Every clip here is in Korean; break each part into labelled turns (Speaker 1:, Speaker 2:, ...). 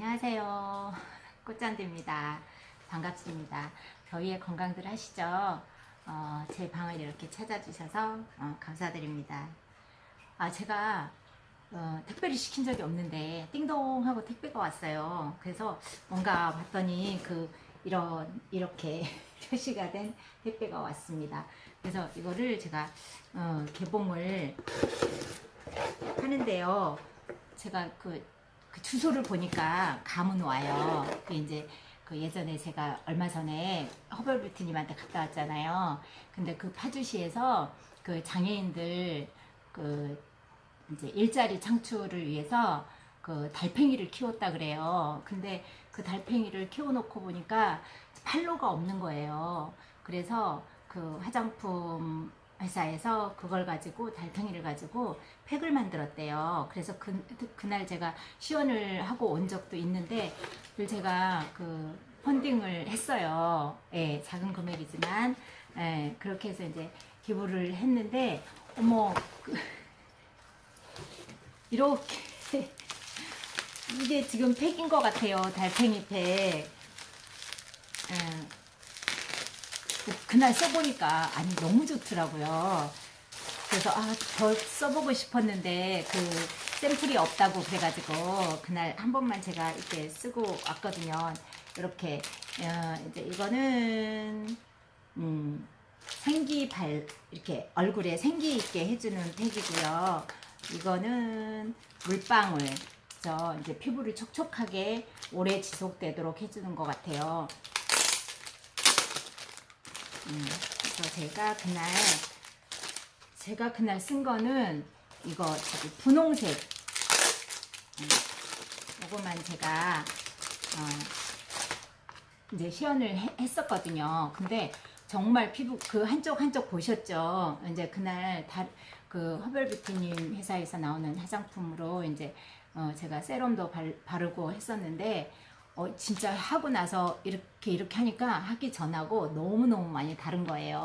Speaker 1: 안녕하세요. 꽃잔디입니다. 반갑습니다. 저희의 건강들 하시죠? 어, 제 방을 이렇게 찾아주셔서 어, 감사드립니다. 아, 제가 어, 택배를 시킨 적이 없는데 띵동 하고 택배가 왔어요. 그래서 뭔가 봤더니 그 이런 이렇게 표시가 된 택배가 왔습니다. 그래서 이거를 제가 어, 개봉을 하는데요. 제가 그, 그 주소를 보니까 가문 와요. 그 이제 그 예전에 제가 얼마 전에 허벌뷰티님한테 갔다 왔잖아요. 근데 그 파주시에서 그 장애인들 그 이제 일자리 창출을 위해서 그 달팽이를 키웠다 그래요. 근데 그 달팽이를 키워놓고 보니까 팔로가 없는 거예요. 그래서 그 화장품 회사에서 그걸 가지고 달팽이를 가지고 팩을 만들었대요. 그래서 그, 그날 제가 시연을 하고 온 적도 있는데 그걸 제가 그 펀딩을 했어요. 예, 작은 금액이지만 예, 그렇게 해서 이제 기부를 했는데 어머 그, 이렇게 이게 지금 팩인 것 같아요. 달팽이 팩. 예. 그날 써보니까 아니 너무 좋더라고요. 그래서 아 더 써보고 싶었는데 그 샘플이 없다고 그래가지고 그날 한 번만 제가 이렇게 쓰고 왔거든요. 이렇게 어, 이제 이거는 음, 생기 발 이렇게 얼굴에 생기 있게 해주는 팩이고요. 이거는 물방울 저 이제 피부를 촉촉하게 오래 지속되도록 해주는 것 같아요. 음, 그래서 제가 그날 제가 그날 쓴 거는 이거 저기 분홍색 음, 요거만 제가 어, 이제 시연을 해- 했었거든요. 근데 정말 피부 그 한쪽 한쪽 보셨죠? 이제 그날 다, 그 허벌뷰티님 회사에서 나오는 화장품으로 이제 어, 제가 세럼도 발, 바르고 했었는데 어, 진짜 하고 나서 이렇게 이렇게 하니까 하기 전하고 너무너무 많이 다른 거예요.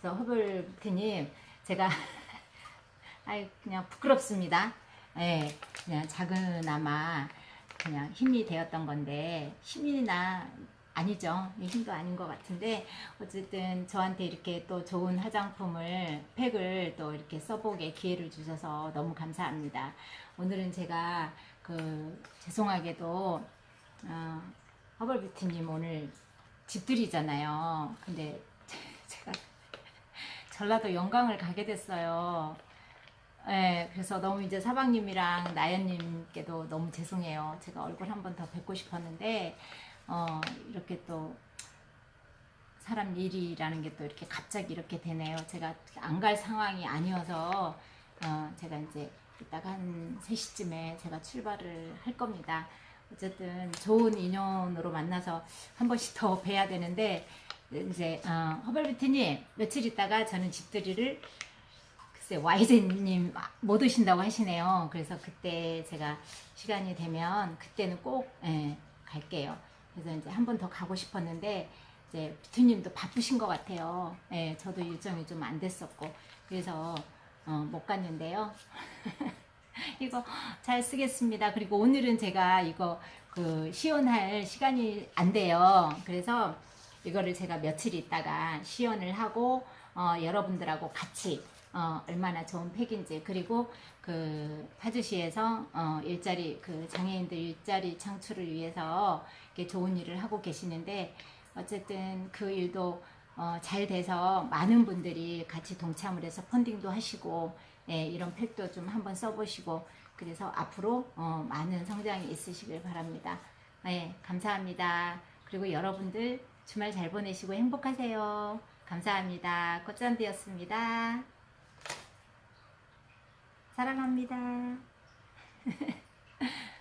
Speaker 1: 그래서 허벌뷰티님 제가 아이 그냥 부끄럽습니다. 예, 그냥 작은아마 그냥 힘이 되었던 건데 힘이나 아니죠. 이 힘도 아닌 것 같은데 어쨌든 저한테 이렇게 또 좋은 화장품을 팩을 또 이렇게 써보게 기회를 주셔서 너무 감사합니다. 오늘은 제가 그 죄송하게도 어, 허벌뷰티님 오늘 집들이잖아요. 근데 제가 전라도 영광을 가게 됐어요. 네, 그래서 너무 이제 사방님이랑 나연님께도 너무 죄송해요. 제가 얼굴 한 번 더 뵙고 싶었는데, 어, 이렇게 또, 사람 일이라는 게 또 이렇게 갑자기 이렇게 되네요. 제가 안 갈 상황이 아니어서, 어, 제가 이제 이따가 한 3시쯤에 제가 출발을 할 겁니다. 어쨌든 좋은 인연으로 만나서 한 번씩 더 뵈야 되는데, 이제, 어, 허벌뷰티님, 며칠 있다가 저는 집들이를 글쎄 와이젠님 못 오신다고 하시네요. 그래서 그때 제가 시간이 되면 그때는 꼭 예, 갈게요. 그래서 이제 한 번 더 가고 싶었는데 이제 비투님도 바쁘신 것 같아요. 예, 저도 일정이 좀 안 됐었고 그래서 어, 못 갔는데요. 이거 잘 쓰겠습니다. 그리고 오늘은 제가 이거 그 시연할 시간이 안 돼요. 그래서 이거를 제가 며칠 있다가 시연을 하고 어, 여러분들하고 같이 어, 얼마나 좋은 팩인지 그리고 그 파주시에서 어, 일자리 그 장애인들 일자리 창출을 위해서 이렇게 좋은 일을 하고 계시는데 어쨌든 그 일도 어, 잘 돼서 많은 분들이 같이 동참을 해서 펀딩도 하시고 예, 이런 팩도 좀 한번 써보시고 그래서 앞으로 어, 많은 성장이 있으시길 바랍니다. 예, 감사합니다. 그리고 여러분들 주말 잘 보내시고 행복하세요. 감사합니다. 꽃잔디였습니다. 사랑합니다.